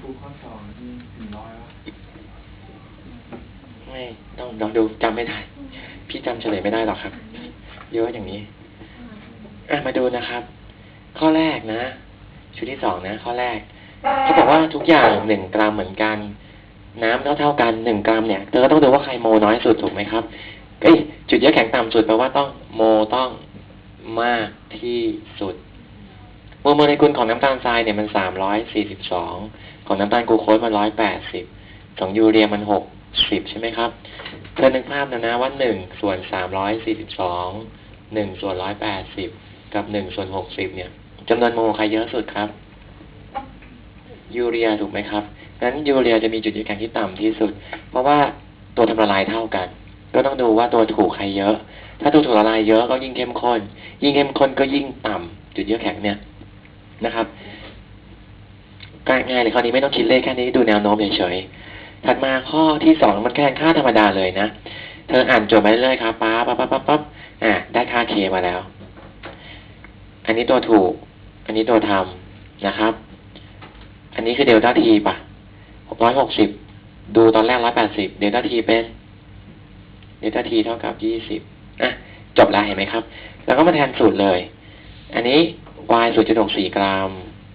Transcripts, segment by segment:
ครูข้อสองที่ถึงร้อยวไม่ต้องลองดูจำไม่ได้ พี่จำเฉลยไม่ได้หรอกครับ เยอะอย่างนี้อะมาดูนะครับ ข้อแรกนะ ชุดที่สองนะ ข้อแรก เขาบอกว่าทุกอย่างหนึ่งกรัมเหมือนกัน น้ำเท่าเท่ากันหนึ่งกรัมเนี่ยเธอก็ต้องดูว่าใครโมน้อยสุดถูกไหมครับเอ้ยจุดเยอะแข็งต่ำสุดแปลว่าต้องโมต้องมากที่สุด โมโมเลกุลของน้ำตาลทรายเนี่ยมันสามร้อยสี่สิบสองของน้ำตาลกูโคสมันร้อยแปดสิบของยูเรียมันหกสิบใช่ไหมครับเธอนึกภาพนะนะว่าหนึ่งส่วนสามร้อยสี่สิบสองหนึ่งส่วนร้อยแปดสิบกับหนึ่งส่วนหกสิบเนี่ยจำนวนโมใครเยอะสุดครับ ยูเรียถูกไหมครับงั้นยูเรียจะมีจุดยึดแข็งที่ต่ำที่สุด เพราะว่าตัวทำละลายเท่ากัน ก็ต้องดูว่าตัวถูกใครเยอะ ถ้าตัวถูกละลายเยอะก็ยิ่งเข้มข้น ยิ่งเข้มข้นก็ยิ่งต่ำจุดยึดแข็งเนี่ย นะครับง่ายเลยข้อนี้ไม่ต้องคิดเลขแค่นี้ดูแนวโน้มเฉยๆถัดมาข้อที่สองมันแค่ค่าธรรมดาเลยนะ เธออ่านโจทย์มาเรื่อยๆครับป๊าป๊าป๊าป๊าป๊าอ่าได้ค่าเคมาแล้ว อันนี้ตัวถูก อันนี้ตัวทำนะครับ อันนี้คือเดลต้าทีป่ะร้อยหกสิบดูตอนแรกร้อยแปดสิบเดลต้าทีเป็นเดลต้าทีเท่ากับยี่สิบอะจบแล้วเห็นไหมครับ แล้วก็มาแทนสูตรเลย อันนี้ y ศูนย์จุดหกสี่กรัม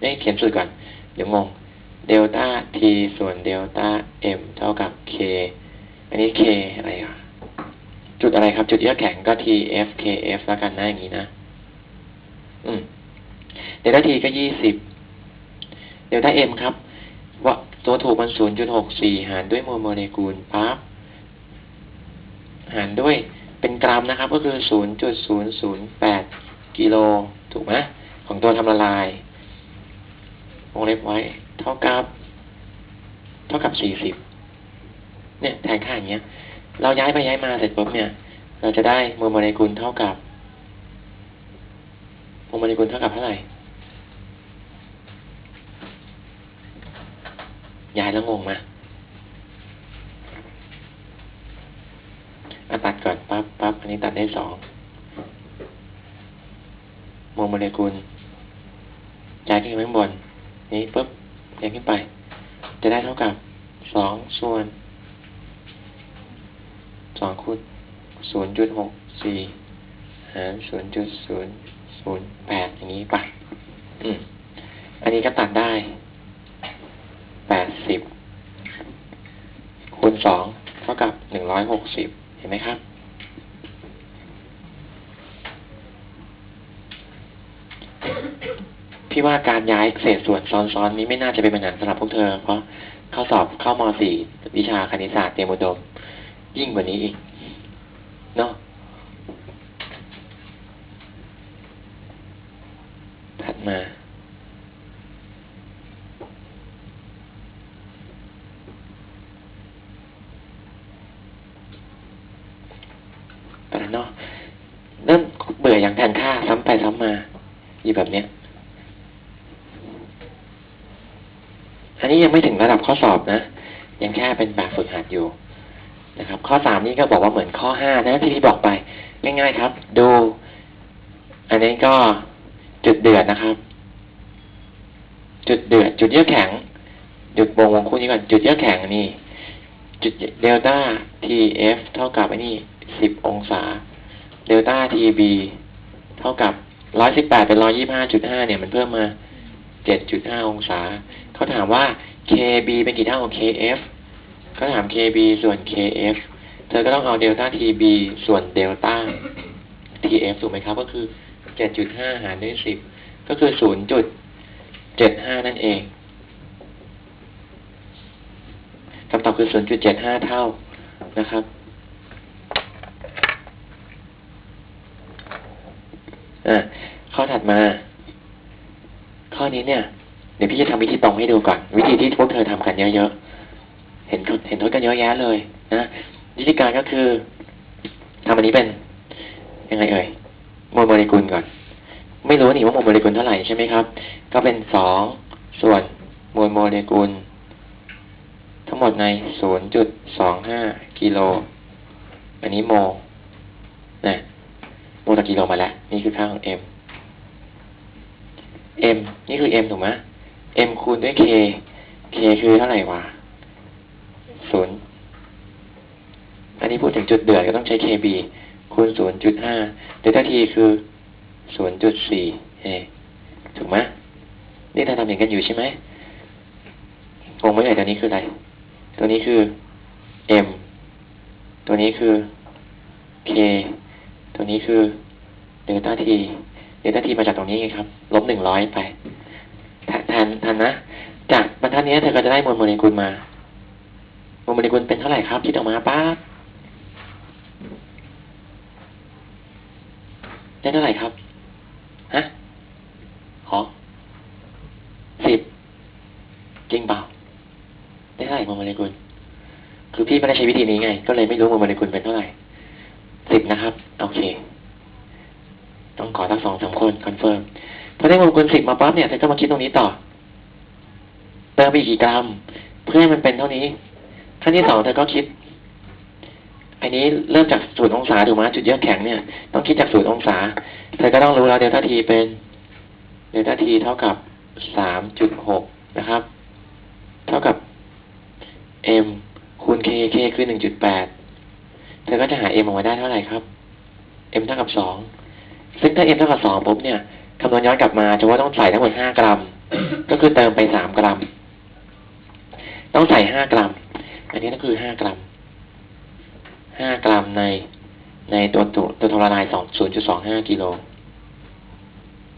เนี่ยเขียนสูตรก่อน เดี๋ยวงงเดลต้า t ส่วนเดลต้า m เท่ากับ k อันนี้ k อะไรอะ จุดอะไรครับ จุดเยือกแข็งก็ t f k f แล้วกันนะอย่างนี้นะ อืม เดลต้า t ก็ยี่สิบ เดลต้า m ครับ ว่าตัวถูกมันศูนย์จุดหกสี่หารด้วยโมโมเลกุลปั๊บหารด้วยเป็นกรัมนะครับ ก็คือศูนย์จุดศูนย์ศูนย์แปดกิโลถูกไหม ของตัวทำละลายวงเล็บไว้ เท่ากับ เท่ากับสี่สิบเนี่ยแทนค่าอย่างเงี้ย เราย้ายไปย้ายมาเสร็จปุ๊บเนี่ย เราจะได้โมโมเลกุลเท่ากับโมโมเลกุลเท่ากับเท่าไหร่ย้ายแล้วงงไหมอะตัดก่อนปั๊บปั๊บอันนี้ตัดได้สองโมโมเลกุล ย้ายขึ้นไปข้างบน นี้ปุ๊บย้ายขึ้นไป จะได้เท่ากับสองส่วนสองคูณศูนย์จุดหกสี่หารศูนย์จุดศูนย์ศูนย์แปดอย่างนี้ป่ะอืม อันนี้ก็ตัดได้แปดสิบคูณสองเท่ากับหนึ่งร้อยหกสิบเห็นไหมครับ พี่ว่าการย้ายเศษส่วนซ้อนๆนี้ไม่น่าจะเป็นปัญหาสำหรับพวกเธอ เพราะเข้าสอบเข้าม .4 วิชาคณิตศาสตร์เตรียมอุดม ยิ่งกว่านี้อีก เนาะถัดมาไปแล้วเนาะเริ่มเบื่ออย่างแทนค่าซ้ำไปซ้ำมาอยู่แบบเนี้ย อั นี้ยังไม่ถึงระดับข้อสอบนะ ยังแค่เป็นแบบฝึกหัดอยู่นะครับ ข้อสามนี่ก็บอกว่าเหมือนข้อห้านะที่พี่บอกไป ง่ายๆครับ ดู อันนี้ก็จุดเดือดนะครับ จุดเดือด จุดเยือกแข็ง จุดวงวงคู่นี้ก่อนจุดเยือกแข็งนี่ จุดเดลต้า TF เท่ากับไอ้นี่สิบองศา เดลต้า TB เท่ากับร้อยสิบแปดเป็นร้อยี่ห้าจุดห้าเนี่ยมันเพิ่มมา เจ็ดจุดห้าองศา เขาถามว่า KB เป็นกี่เท่าของ KF เขาถาม KB ส่วน KF เธอก็ต้องเอาเดลต้า TB ส่วนเดลต้า TF ถูกไหมครับ ก็คือเจ็ดจุดห้ารด้วยสิบก็คือศูนย์จุดเจ็ดห้านั่นเองคำตอบคือศูนย์จุดเท่านะครับอะข้อถัดมา อนี้เนี่ยเดี๋ยวพี่จะทำวิธีตรงให้ดูก่อน วิธีที่พวกเธอทำกันเยอะๆเห็นเห็นทดกันเยอะแยะเลยนะวิธีการก็คือทำอันนี้เป็นยังไงเอ่ยโมโมเลกุลก่อน ไม่รู้นี่ว่าโมโมเลกุลเท่าไหร่ใช่ไหมครับ ก็เป็นสองส่วนโมโมเลกุล ทั้งหมดในศูนย์จุดสองห้ากิโล อันนี้โมนะโมต่อกิโลมาแล้ว นี่คือค่าของ m m นี่คือ m ถูกไหม m คูณด้วย k k คือเท่าไหร่วะศูนย์อันนี้พูดถึงจุดเดือดก็ต้องใช้ kb คูณศูนย์จุดห้าเดลต้า t คือศูนย์จุดสี่เอถูกไหมนี่เราทำอย่างกันอยู่ใช่ไหมงงไหมเอ่ตัวนี้คืออะไร ตัวนี้คือ m ตัวนี้คือ k ตัวนี้คือเดลต้า t เดลต้า t มาจากตรงนี้ไงครับ ลบหนึ่งร้อยไปแทนทนทันนะ จากบรรทัดนี้เธอก็จะได้มวลโมเลกุลมา มวลโมเลกุลเป็นเท่าไหร่ครับ คิดออกมาป้าได้เท่าไหร่ครับ ฮะ ขอสิบจริงเปล่า ได้เท่าไหร่มวลโมเลกุล คือพี่ไม่ได้ใช้วิธีนี้ไง ก็เลยไม่รู้มวลโมเลกุลเป็นเท่าไหร่สิบนะครับ โอเค ต้องขอทั้งสองสามคนคอนเฟิร์มพอได้มวลโมเลสิบมาปั๊บเนี่ยเธอก็มาคิดตรงนี้ต่อเติมไปอีกกี่กรัม เพื่อให้มันเป็นเท่านี้ขั้นที่สองเธอก็คิด อันนี้เริ่มจากศูนย์องศาถูกไหมจุดเยือกแข็งเนี่ย ต้องคิดจากศูนย์องศา เธอก็ต้องรู้แล้วเดลต้าทีเป็นเดลต้าทีเท่ากับสามจุดหกนะครับ เท่ากับ m คูณ k k คือหนึ่งจุดแปดเธอก็จะหา m ออกมาได้เท่าไหร่ครับ m เท่ากับสอง ซึ่งถ้า m เท่ากับสองปุ๊บเนี่ยคำนวณย้อนกลับมาจะว่าต้องใส่ทั้งหมดห้ากรัม ก็คือเติมไปสามกรัม ต้องใส่ห้ากรัม อันนี้ก็คือห้ากรัมห้ากรัมในในตัวตัวตัวโทรลายสองศูนย์จุดสองห้ากิโล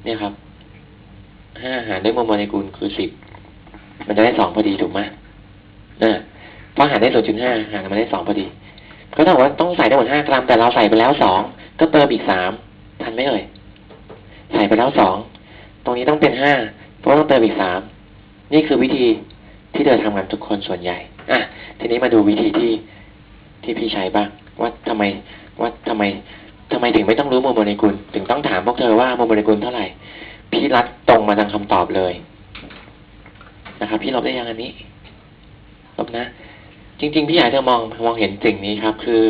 เนี่ยครับห้าหารด้วยโมโมเลกุลคือสิบมันจะได้สองพอดีถูกไหมนะเพราะหารได้ศูนย์จุดห้าหารมาได้สองพอดี ก็ถ้าว่าต้องใส่ได้หมดห้ากรัม แต่เราใส่ไปแล้วสองก็เติมอีกสาม ทันไหมเอ่ยใส่ไปแล้วสอง ตรงนี้ต้องเป็นห้าเพราะต้องเติมอีกสาม นี่คือวิธีที่เดินทำกันทุกคนส่วนใหญ่ อะ ทีนี้มาดูวิธีที่ที่พี่ใช้บ้าง ว่าทำไม ว่าทำไมทำไมถึงไม่ต้องรู้โมโมเลกุล ถึงต้องถามพวกเธอว่าโมโมเลกุลเท่าไหร่ พี่รัดตรงมาทางคำตอบเลย นะครับ พี่ลบได้ยังอันนี้ลบนะ จริง ๆ พี่อยากให้เธอมองมองเห็นสิ่งนี้ครับ คือ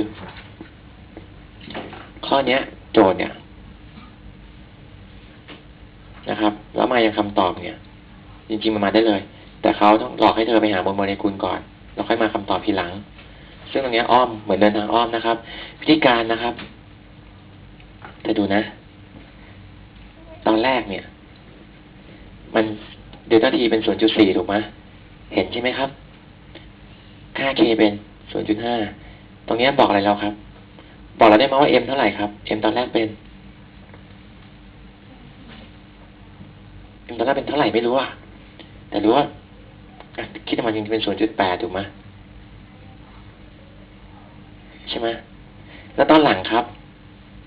ข้อเนี้ย โจทย์เนี่ย นะครับ แล้วมายังคำตอบเนี่ย จริงๆมันมาได้เลย แต่เขาต้องหลอกให้เธอไปหาโมเลกุลก่อนแล้วค่อยมาคำตอบทีหลัง ซึ่งตรงเนี้ยอ้อมเหมือนเดินทางอ้อมนะครับ วิธีการนะครับเธอดูนะ ตอนแรกเนี่ย มันเดลต้าทีเป็นศูนย์จุดสี่ถูกไหมเห็นใช่ไหมครับ ค่า k เป็นศูนย์จุดห้าตรงเนี้ยบอกอะไรเราครับ บอกเราได้ไหมว่า m เท่าไหร่ครับ m ตอนแรกเป็น m ตอนแรกเป็นเท่าไหร่ไม่รู้อะแต่รู้ว่าคิดออกมาจริงๆเป็นศูนย์จุดแปดถูกไหมใช่ไหมแล้วตอนหลังครับ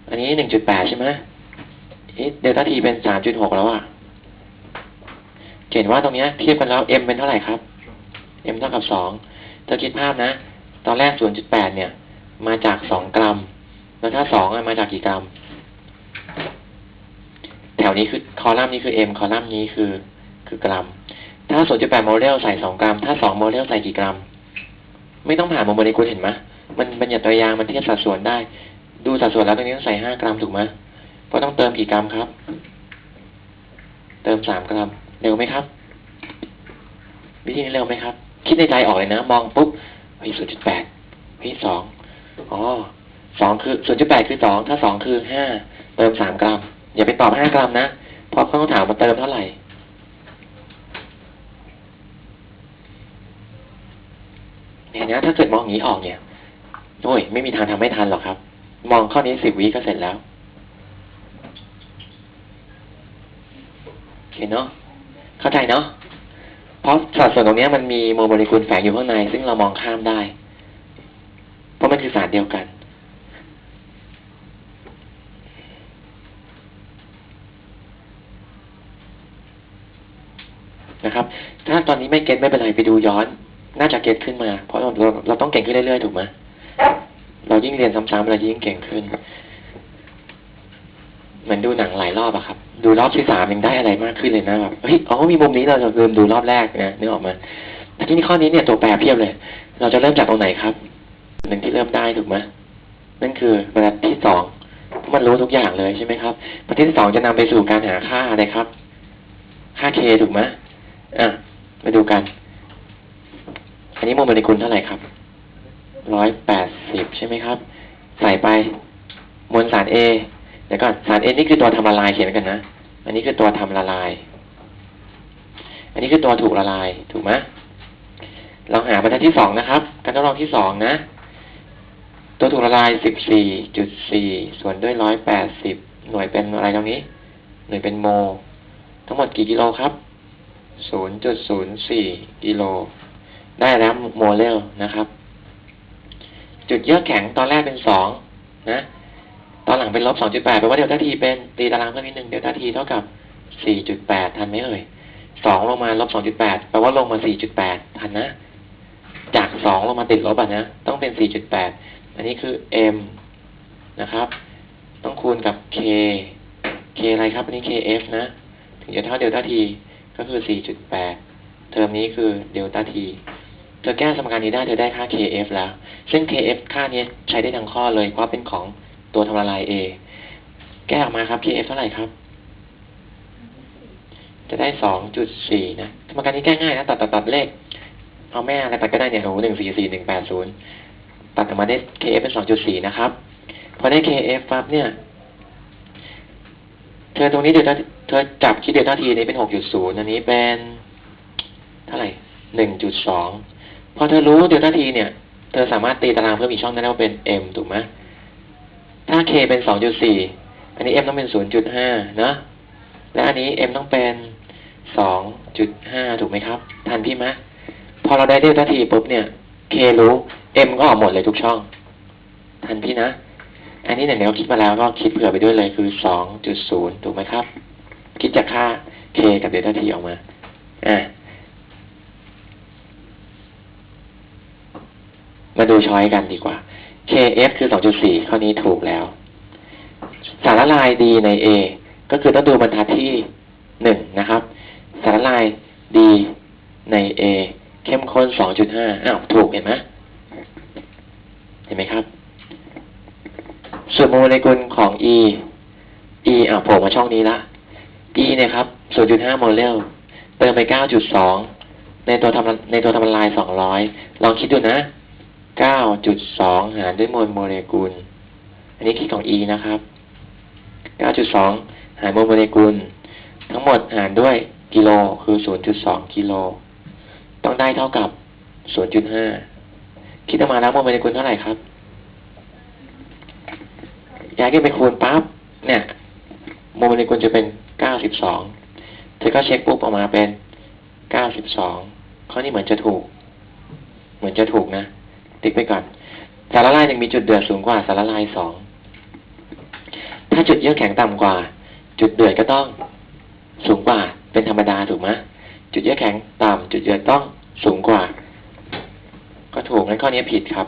อันนี้หนึ่งจุดแปดใช่ไหมเดลต้าทีเป็นสามจุดหกแล้วอะเห็นว่าตรงเนี้ยเทียบกันแล้ว m เป็นเท่าไหร่ครับ m เท่ากับสองเธอคิดภาพนะ ตอนแรก0.8เนี่ย มาจาก2กรัม แล้วถ้า2อะมาจากกี่กรัม วนี้คือคอลัมน์นี้คือ m คอลัมน์นี้คือ คือกรัม ถ้า 0.8 โมเลลใส่ 2 กรัม ถ้า 2 โมเลลใส่กี่กรัม ไม่ต้องผ่านโมเลกุลเห็นไหมมันบัญญัติตัวยางมันเทียบสัดส่วนได้ ดูสัดส่วนแล้วตรงนี้ต้องใส่ 5 กรัมถูกไหมเพราะต้องเติมกี่กรัมครับ เติม 3 กรัม เร็วไหมครับ วิธีนี้เร็วไหมครับ คิดในใจออกเลยนะ มองปุ๊บเฮ้ยศูนจุดแปดเฮ้ยสองอ๋อสองคือศูนจุดแปดคือสองถ้าสองคือห้าเติมสามกรัม อย่าไปตอบห้ากรัมนะเพราะเขาต้องถามมาเติมเท่าไหร่เนี่ยนะถ้าเกิดมองอย่างนี้ออกเนี่ยโอ้ยไม่มีทางทำไม่ทันหรอกครับ มองข้อนี้สิบวิก็เสร็จแล้วโอเคเนาะเข้าใจเนาะเพราะสัดส่วนตรงนี้มันมีโมเลกุลแฝงอยู่ข้างใน ซึ่งเรามองข้ามได้ เพราะมันคือสารเดียวกัน นะครับ ถ้าตอนนี้ไม่เก็ตไม่เป็นไรไปดูย้อน น่าจะเก็ตขึ้นมา เพราะเราเราเราต้องเก่งขึ้นเรื่อยๆถูกไหมเรายิ่งเรียนซ้ำๆเรายิ่งเก่งขึ้นเหมือนดูหนังหลายรอบอะครับ ดูรอบที่สามยังได้อะไรมากขึ้นเลยนะแบบเฮ้ยอ๋อมีมุมนี้เราจะลืมดูรอบแรกนะนึกออกมาแต่ที่นี่ข้อนี้เนี่ยตัวแปรเพียบเลย เราจะเริ่มจากตรงไหนครับหนึ่งที่เริ่มได้ถูกไหมนั่นคือประเด็นที่สองมันรู้ทุกอย่างเลยใช่ไหมครับประเด็นที่สองจะนำไปสู่การหาค่าอะไรครับ ค่า k ถูกไหม อะมาดูกัน อันนี้โมโมเลกุลเท่าไหร่ครับ ร้อยแปดสิบใช่ไหมครับ ใส่ไป มวลสาร A เดี๋ยวก่อนสาร A นี่คือตัวทำละลายเขียนกันนะ อันนี้คือตัวทำละลาย อันนี้คือตัวถูกละลาย ถูกไหมเราหาบรรทัดที่สองนะครับ การทดลองที่สองนะ ตัวถูกละลายสิบสี่จุดสี่ส่วนด้วยร้อยแปดสิบหน่วยเป็นอะไรตรงนี้ หน่วยเป็นโม ทั้งหมดกี่กิโลครับ ศูนย์จุดศูนย์สี่กิโล ได้แล้วโมเลลนะครับ จุดเยือกแข็งตอนแรกเป็นสองนะ ตอนหลังเป็นลบสองจุดแปลว่าเดลต้าทีเป็นตีตารางเพิ่มนิดนึงเดลต้าทีเท่ากับสี่จุดแปดทันไหมเอ่ยสองลงมาลบสองจุดแปลว่าลงมาสี่จุดแปดทันนะ จากสองลงมาติดลบอะนะ ต้องเป็นสี่จุดแปดอันนี้คือ m นะครับ ต้องคูณกับ k k อะไรครับ อันนี้ kf นะ ถึงจะเท่าเดลต้าที ก็คือสี่จุดแปดเทอมนี้คือเดลต้าทีเธอแก้สมการนี้ได้เธอได้ค่า kf แล้ว ซึ่ง kf ค่านี้ใช้ได้ทั้งข้อเลย เพราะเป็นของตัวทำละลาย A แก้ออกมาครับ kf เท่าไหร่ครับ จะได้สองจุดสี่นะ สมการนี้แก้ง่ายนะ ตัดตัดตัดเลข เอาแม่อะไรไปก็ได้เนี่ยโอ้หนึ่งสี่สี่หนึ่งแปดศูนย์ตัดออกมาได้ kf เป็นสองจุดสี่นะครับ พอได้ kf ปั๊บเนี่ย เธอตรงนี้เดี๋ยวเธอจับคิดเดลต้าทีนี้เป็นหกจุดศูนย์อันนี้เป็นเท่าไหร่หนึ่งจุดสองพอเธอรู้เดลต้าทีเนี่ย เธอสามารถตีตารางเพิ่มอีกช่องได้ว่าเป็น m ถูกไหมถ้า k เป็นสองจุดสี่อันนี้ m ต้องเป็นศูนย์จุดห้านะ และอันนี้ m ต้องเป็นสองจุดห้าถูกไหมครับ ทันพี่ไหมพอเราได้เดลต้าทีปุ๊บเนี่ย k รู้ m ก็ออกหมดเลยทุกช่อง ทันพี่นะ อันนี้เนี่ยเราคิดมาแล้วก็คิดเผื่อไปด้วยเลยคือสองจุดศูนย์ถูกไหมครับ คิดจากค่า k กับเดลต้าทีออกมาอะมาดูช้อยกันดีกว่า kf คือ2.4ข้อนี้ถูกแล้ว สารละลายดีใน A ก็คือต้องดูบรรทัดที่1นะครับ สารละลายดีใน A เข้มข้น2.5อ้าวถูกเห็นไหมเห็นไหมครับ ส่วนโมเลกุลของ E E อะโผล่มาช่องนี้ละ E เนี่ยครับ 0.5 โมเลลเติมไป 9.2 ในตัวทำในตัวทำละลาย 200 ลองคิดดูนะ 9.2 หารด้วยมวลโมเลกุล อันนี้คิดของ E นะครับ 9.2 หารมวลโมเลกุล ทั้งหมดหารด้วยกิโลคือ 0.2 กิโล ต้องได้เท่ากับ 0.5 คิดออกมาแล้วมวลโมเลกุลเท่าไหร่ครับ ย้ายขึ้นไปคูณปั๊บเนี่ยโมเลกุลจะเป็น92เธอก็เช็คปุ๊บออกมาเป็น92ข้อนี้เหมือนจะถูก เหมือนจะถูกนะ ติ๊กไปก่อน สารละลายหนึ่งมีจุดเดือดสูงกว่าสารละลายสองถ้าจุดเยือกแข็งต่ำกว่า จุดเดือดก็ต้องสูงกว่าเป็นธรรมดาถูกไหมจุดเยือกแข็งต่ำจุดเดือดต้องสูงกว่า ก็ถูกงั้นข้อนี้ผิดครับ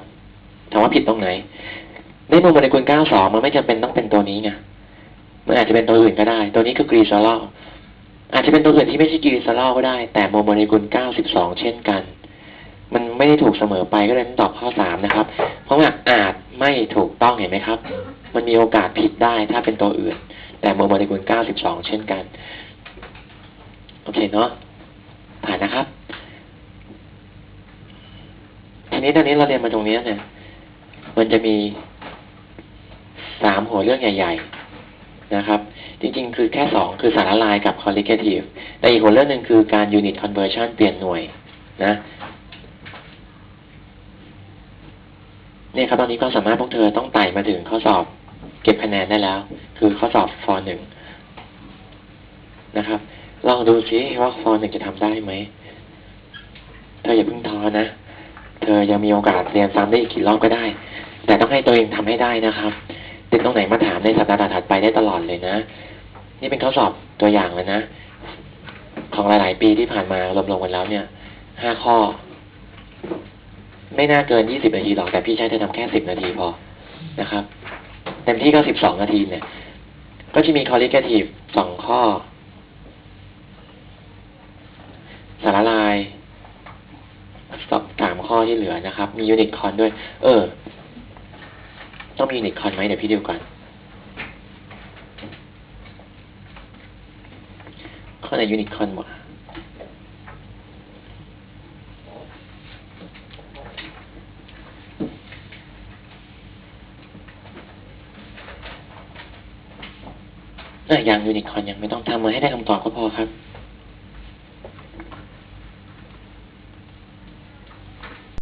ถามว่าผิดตรงไหน ในโมเลกุล 92 มันไม่จำเป็นต้องเป็นตัวนี้ไง มันอาจจะเป็นตัวอื่นก็ได้ ตัวนี้คือกรีซอลอลอาจจะเป็นตัวอื่นที่ไม่ใช่กรีซอลอลก็ได้ แต่โมเลกุล 92 เช่นกัน มันไม่ได้ถูกเสมอไปก็เลยต้องตอบข้อสามนะครับ เพราะว่าอาจไม่ถูกต้องเห็นไหมครับ มันมีโอกาสผิดได้ถ้าเป็นตัวอื่น แต่โมเลกุล 92 เช่นกัน โอเคเนาะ ผ่านนะครับ ทีนี้ตอนนี้เราเรียนมาตรงนี้เนี่ย มันจะมี สามหัวเรื่องใหญ่ ๆ นะครับ จริงๆ คือแค่สองคือสารละลายกับ colligative แต่อีกหัวเรื่องหนึ่งคือการ unit conversion เปลี่ยนหน่วยนะเนี่ยครับตอนนี้ก็สามารถพวกเธอต้องไต่มาถึงข้อสอบ เก็บคะแนนได้แล้ว คือข้อสอบฟอร์หนึ่งนะครับ ลองดูซิว่าฟอร์หนึ่งจะทำได้ไหม เธออย่าเพิ่งท้อนะ เธอยังมีโอกาสเรียนซ้ำได้อีกกี่รอบก็ได้ แต่ต้องให้ตัวเองทำให้ได้นะครับ ติดตรงไหนมาถามในสัปดาห์ถัดไปได้ตลอดเลยนะ นี่เป็นข้อสอบตัวอย่างเลยนะ ของหลายๆ ปีที่ผ่านมารวมลงกันแล้วเนี่ยห้าข้อ ไม่น่าเกินยี่สิบนาทีหรอกแต่พี่ใช้เธอทำแค่สิบนาทีพอนะครับเต็มที่ก็สิบสองนาทีเนี่ย ก็จะมี colligative สองข้อ สารละลายสองสามข้อที่เหลือนะครับ มียูนิคอนด้วย เออ ต้องมียูนิคอนไหมเนี่ยพี่เดียวกัน ข้อไหนยูนิคอนหมดยังยูนิคอนยังไม่ต้องทำมาให้ได้คำตอบก็พอครับ